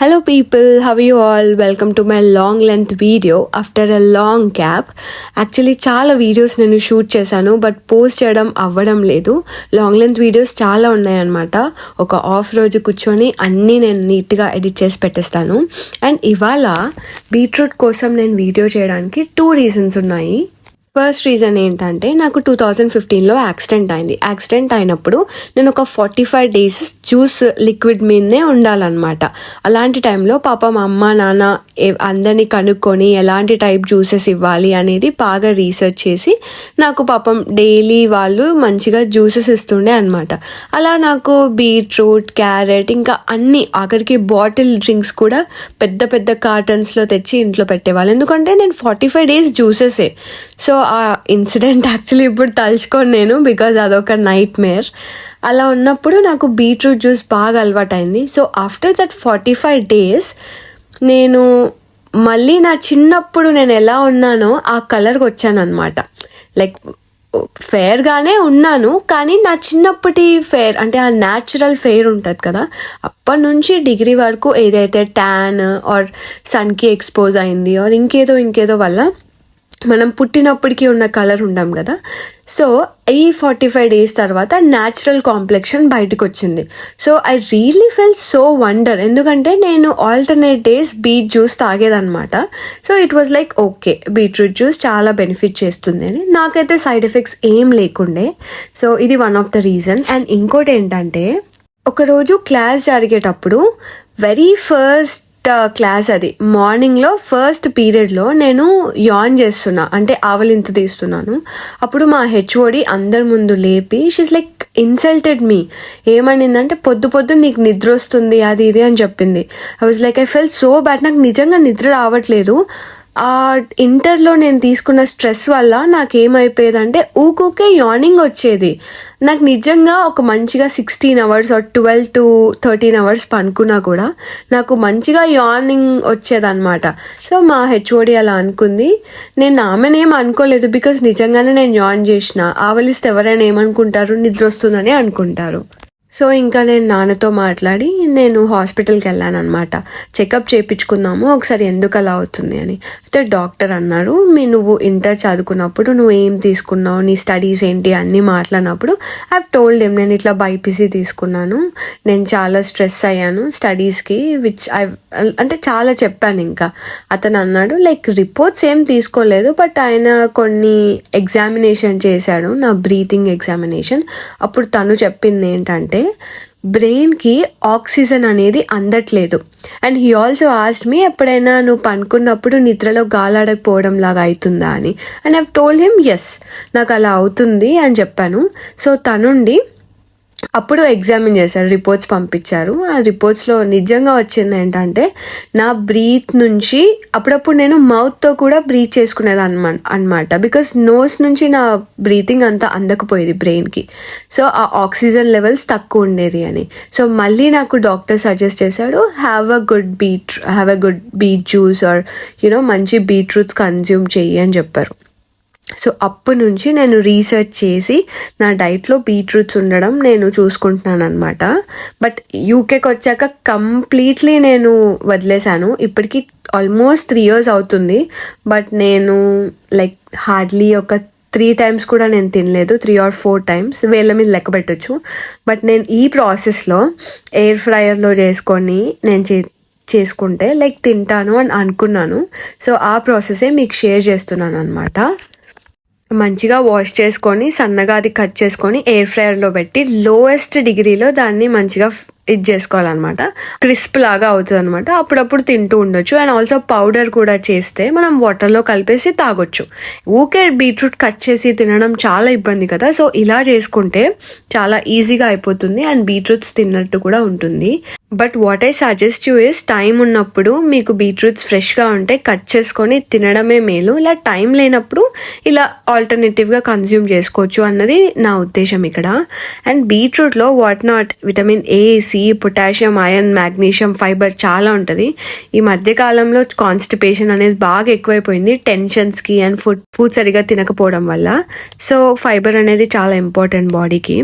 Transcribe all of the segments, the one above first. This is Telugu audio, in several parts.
Hello people how you all welcome to my long length video after a long gap actually చాలా వీడియోస్ నేను షూట్ చేశాను బట్ పోస్ట్ చేయడం అవ్వడం లేదు లాంగ్ లెంత్ వీడియోస్ చాలా ఉన్నాయన్నమాట ఒక ఆఫ్ రోజు కూర్చొని అన్నీ నేను నీట్గా ఎడిట్ చేసి పెట్టేస్తాను అండ్ ఇవాళ బీట్రూట్ కోసం నేను వీడియో చేయడానికి టూ రీజన్స్ ఉన్నాయి ఫస్ట్ రీజన్ ఏంటంటే నాకు టూ థౌజండ్ ఫిఫ్టీన్లో యాక్సిడెంట్ అయింది. యాక్సిడెంట్ అయినప్పుడు నేను ఒక forty five days juice liquid మీదనే ఉండాలన్నమాట. అలాంటి టైంలో పాప మా అమ్మ నాన్న అందరినీ కనుక్కొని ఎలాంటి టైప్ జ్యూసెస్ ఇవ్వాలి అనేది బాగా రీసెర్చ్ చేసి నాకు పాపం డైలీ వాళ్ళు మంచిగా జ్యూసెస్ ఇస్తుండే అనమాట అలా నాకు బీట్రూట్ క్యారెట్ ఇంకా అన్ని ఆఖరికి బాటిల్ డ్రింక్స్ కూడా పెద్ద పెద్ద కార్టన్స్లో తెచ్చి ఇంట్లో పెట్టేవాళ్ళు. ఎందుకంటే నేను ఫార్టీ ఫైవ్ డేస్ జ్యూసెసే సో ఆ ఇన్సిడెంట్ యాక్చువల్లీ ఇప్పుడు తలుచుకోను నేను బికాజ్ అదొక నైట్ మేర్ అలా ఉన్నప్పుడు నాకు బీట్రూట్ జ్యూస్ బాగా అలవాటైంది. So after that forty five days నేను మళ్ళీ నా చిన్నప్పుడు నేను ఎలా ఉన్నానో ఆ కలర్కి వచ్చాను అనమాట లైక్ ఫేర్గానే ఉన్నాను కానీ నా చిన్నప్పటి ఫేర్ అంటే ఆ న్యాచురల్ ఫేర్ ఉంటుంది కదా అప్పటి నుంచి డిగ్రీ వరకు ఏదైతే ట్యాన్ ఆర్ సన్కి ఎక్స్పోజ్ అయింది ఆర్ ఇంకేదో ఇంకేదో వల్ల మనం పుట్టినప్పటికీ ఉన్న కలర్ ఉండాం కదా. సో ఈ ఫార్టీ ఫైవ్ డేస్ తర్వాత న్యాచురల్ కాంప్లెక్షన్ బయటకు వచ్చింది so I really felt so wonder ఎందుకంటే నేను alternate days beet juice తాగేదన్నమాట. So it was like okay beetroot juice చాలా బెనిఫిట్ చేస్తుంది అని. నాకైతే సైడ్ ఎఫెక్ట్స్ ఏం లేకుండే. సో ఇది one of the reason and ఇంకోటి ఏంటంటే ఒకరోజు క్లాస్ జరిగేటప్పుడు వెరీ ఫస్ట్ క్లాస్ uh, అది. మార్నింగ్లో ఫస్ట్ పీరియడ్లో నేను యాన్ చేస్తున్నా. అంటే ఆవలింత తీస్తున్నాను. అప్పుడు మా హెచ్ఓడి అందరి ముందు లేపి షీస్ లైక్ ఇన్సల్టెడ్ మీ ఏమనిందంటే పొద్దు పొద్దు నీకు నిద్ర వస్తుంది అది ఇది అని చెప్పింది. I was like I felt so bad నాకు నిజంగా నిద్ర రావట్లేదు. ఆ ఇంటర్లో నేను తీసుకున్న స్ట్రెస్ వల్ల నాకు ఏమైపోయేదంటే ఊకూకే యార్నింగ్ వచ్చేది. నాకు నిజంగా ఒక మంచిగా sixteen hours or twelve to thirteen hours పనుకున్నా కూడా నాకు మంచిగా యార్నింగ్ వచ్చేదన్నమాట. సో మా హెచ్ఓడి అలా అనుకుంది. నేను ఆమెనేం అనుకోలేదు బికాస్ నిజంగానే నేను యాన్ చేసిన. ఆవలిస్తే ఎవరైనా ఏమనుకుంటారు? నిద్ర వస్తుందని అనుకుంటారు. సో ఇంకా నేను నాన్నతో మాట్లాడి నేను హాస్పిటల్కి వెళ్ళాను అనమాట చెకప్ చేయించుకుందాము ఒకసారి ఎందుకు అలా అవుతుంది అని. అయితే డాక్టర్ అన్నారు మీ నువ్వు ఇంటర్ చదువుకున్నప్పుడు నువ్వు ఏం తీసుకున్నావు? నీ స్టడీస్ ఏంటి? అన్నీ మాట్లాడినప్పుడు ఐ టోల్డ్ ఏం నేను ఇట్లా బైపీసీ తీసుకున్నాను. నేను చాలా స్ట్రెస్ అయ్యాను స్టడీస్కి విచ్ ఐ అంటే చాలా చెప్పాను ఇంకా. అతను అన్నాడు లైక్ రిపోర్ట్స్ ఏం తీసుకోలేదు బట్ ఆయన కొన్ని ఎగ్జామినేషన్ చేశాడు నా బ్రీతింగ్ ఎగ్జామినేషన్ అప్పుడు తను చెప్పింది ఏంటంటే బ్రెయిన్కి ఆక్సిజన్ అనేది అందట్లేదు. And he also asked me ఎప్పుడైనా నువ్వు పనుకున్నప్పుడు నిద్రలో గాలాడకపోవడం లాగా అవుతుందా అని. And I've told him yes నాకు అలా అవుతుంది అని చెప్పాను. సో తనుండి అప్పుడు ఎగ్జామిన్ చేశారు రిపోర్ట్స్ పంపించారు. ఆ రిపోర్ట్స్లో నిజంగా వచ్చింది ఏంటంటే నా బ్రీత్ నుంచి అప్పుడప్పుడు నేను మౌత్తో కూడా బ్రీత్ చేసుకునేది అనమా అనమాట. బికాస్ నోస్ నుంచి నా బ్రీతింగ్ అంతా అందకపోయేది బ్రెయిన్కి సో ఆ ఆక్సిజన్ లెవెల్స్ తక్కువ ఉండేది అని. సో మళ్ళీ నాకు డాక్టర్ సజెస్ట్ చేశాడు have a good beet have a good beet juice or you know మంచి బీట్రూట్స్ కన్జ్యూమ్ చెయ్యి అని చెప్పారు. సో అప్పటి నుంచి నేను రీసెర్చ్ చేసి నా డైట్లో బీట్రూట్స్ ఉండడం నేను చూసుకుంటున్నాను అనమాట బట్ యూకేకి వచ్చాక కంప్లీట్లీ నేను వదిలేశాను. ఇప్పటికి ఆల్మోస్ట్ త్రీ ఇయర్స్ అవుతుంది. బట్ నేను లైక్ హార్డ్లీ ఒక త్రీ టైమ్స్ కూడా నేను తినలేదు. త్రీ ఆర్ ఫోర్ టైమ్స్ వేళ్ళ మీద లెక్క పెట్టచ్చు. బట్ నేను ఈ ప్రాసెస్లో ఎయిర్ ఫ్రైయర్లో చేసుకొని నేను చే చేసుకుంటే లైక్ తింటాను అని అనుకున్నాను. సో ఆ ప్రాసెసే మీకు షేర్ చేస్తున్నాను అనమాట మంచిగా వాష్ చేసుకొని సన్నగా అది కట్ చేసుకొని ఎయిర్ ఫ్రైయర్లో పెట్టి లోయెస్ట్ డిగ్రీలో దాన్ని మంచిగా ఇది చేసుకోవాలన్నమాట. క్రిస్ప్ లాగా అవుతుంది అనమాట అప్పుడప్పుడు తింటూ ఉండొచ్చు. అండ్ ఆల్సో పౌడర్ కూడా చేస్తే మనం వాటర్లో కలిపేసి తాగొచ్చు. ఊకే బీట్రూట్ కట్ చేసి తినడం చాలా ఇబ్బంది కదా. సో ఇలా చేసుకుంటే చాలా ఈజీగా అయిపోతుంది. అండ్ బీట్రూట్స్ తిన్నట్టు కూడా ఉంటుంది. But what I suggest you is time ఉన్నప్పుడు మీకు బీట్రూట్స్ ఫ్రెష్గా ఉంటే కట్ చేసుకొని తినడమే మేలు. ఇలా టైం లేనప్పుడు ఇలా ఆల్టర్నేటివ్గా కన్జ్యూమ్ చేసుకోవచ్చు అన్నది నా ఉద్దేశం ఇక్కడ. And బీట్రూట్లో what not vitamin A C potassium iron magnesium fibre చాలా ఉంటుంది. ఈ మధ్యకాలంలో కాన్స్టిపేషన్ అనేది బాగా ఎక్కువైపోయింది టెన్షన్స్కి అండ్ ఫుడ్ ఫుడ్ సరిగా తినకపోవడం వల్ల. సో ఫైబర్ అనేది చాలా ఇంపార్టెంట్ బాడీకి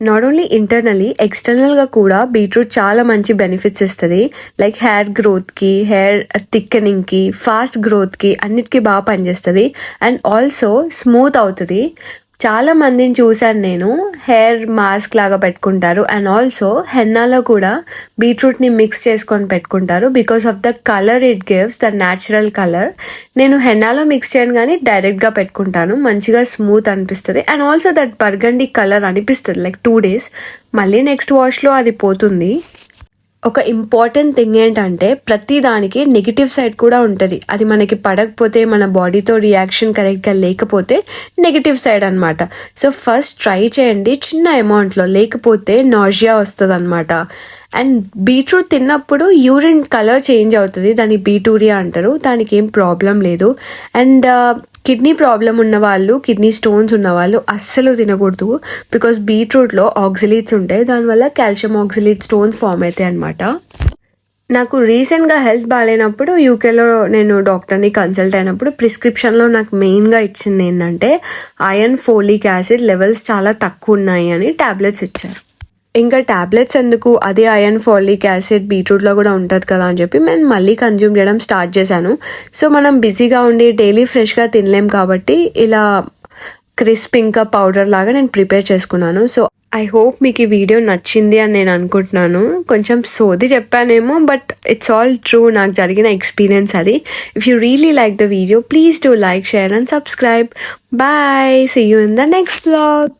నాట్ ఓన్లీ ఇంటర్నలీ ఎక్స్టర్నల్గా కూడా బీట్రూట్ చాలా మంచి బెనిఫిట్స్ ఇస్తుంది. లైక్ హెయిర్ గ్రోత్కి హెయిర్ థిక్కనింగ్కి ఫాస్ట్ గ్రోత్కి అన్నిటికీ బాగా పనిచేస్తుంది. అండ్ ఆల్సో స్మూత్ అవుతుంది. చాలా మందిని చూశాను నేను. హెయిర్ మాస్క్ లాగా పెట్టుకుంటారు. అండ్ ఆల్సో హెన్నాలో కూడా బీట్రూట్ని మిక్స్ చేసుకొని పెట్టుకుంటారు. Because of the colour it gives the natural colour నేను హెన్నాలో మిక్స్ చేయను కానీ డైరెక్ట్గా పెట్టుకుంటాను. మంచిగా స్మూత్ అనిపిస్తుంది. And also that burgundy colour అనిపిస్తుంది. లైక్ టూ డేస్ మళ్ళీ నెక్స్ట్ వాష్లో అది పోతుంది. ఒక ఇంపార్టెంట్ థింగ్ ఏంటంటే ప్రతి దానికి నెగిటివ్ సైడ్ కూడా ఉంటుంది. అది మనకి పడకపోతే మన బాడీతో రియాక్షన్ కరెక్ట్గా లేకపోతే నెగిటివ్ సైడ్ అనమాట సో ఫస్ట్ ట్రై చేయండి చిన్న అమౌంట్లో లేకపోతే నాజియా వస్తుంది అనమాట అండ్ బీట్రూట్ తిన్నప్పుడు యూరిన్ కలర్ చేంజ్ అవుతుంది. దాన్ని బీటూరియా అంటారు. దానికి ఏం ప్రాబ్లం లేదు. అండ్ కిడ్నీ ప్రాబ్లం ఉన్న వాళ్ళు కిడ్నీ స్టోన్స్ ఉన్న వాళ్ళు అస్సలు తినకూడదు. బికాస్ బీట్రూట్లో ఆక్సిలీట్స్ ఉంటాయి. దానివల్ల కాల్షియం ఆక్సిలీట్ స్టోన్స్ ఫామ్ అవుతాయి అనమాట నాకు రీసెంట్గా హెల్త్ బాగాలేనప్పుడు యూకేలో నేను డాక్టర్ని కన్సల్ట్ అయినప్పుడు ప్రిస్క్రిప్షన్లో నాకు మెయిన్గా ఇచ్చింది ఏంటంటే ఐరన్ ఫోలిక్ యాసిడ్ లెవెల్స్ చాలా తక్కువ ఉన్నాయి అని ట్యాబ్లెట్స్ ఇచ్చారు. ఇంకా టాబ్లెట్స్ ఎందుకు? అదే అయన్ ఫాలిక్ యాసిడ్ బీట్రూట్లో కూడా ఉంటుంది కదా అని చెప్పి నేను మళ్ళీ కన్జ్యూమ్ చేయడం స్టార్ట్ చేశాను. సో మనం బిజీగా ఉండి డైలీ ఫ్రెష్గా తినలేం కాబట్టి ఇలా క్రిస్ప్ ఇంకా పౌడర్ లాగా నేను ప్రిపేర్ చేసుకున్నాను. సో ఐ హోప్ మీకు ఈ వీడియో నచ్చింది అని నేను అనుకుంటున్నాను. కొంచెం సోది చెప్పానేమో బట్ ఇట్స్ ఆల్ ట్రూ నాకు జరిగిన ఎక్స్పీరియన్స్ అది. If you really like the video please do like share and subscribe bye see you in the next blog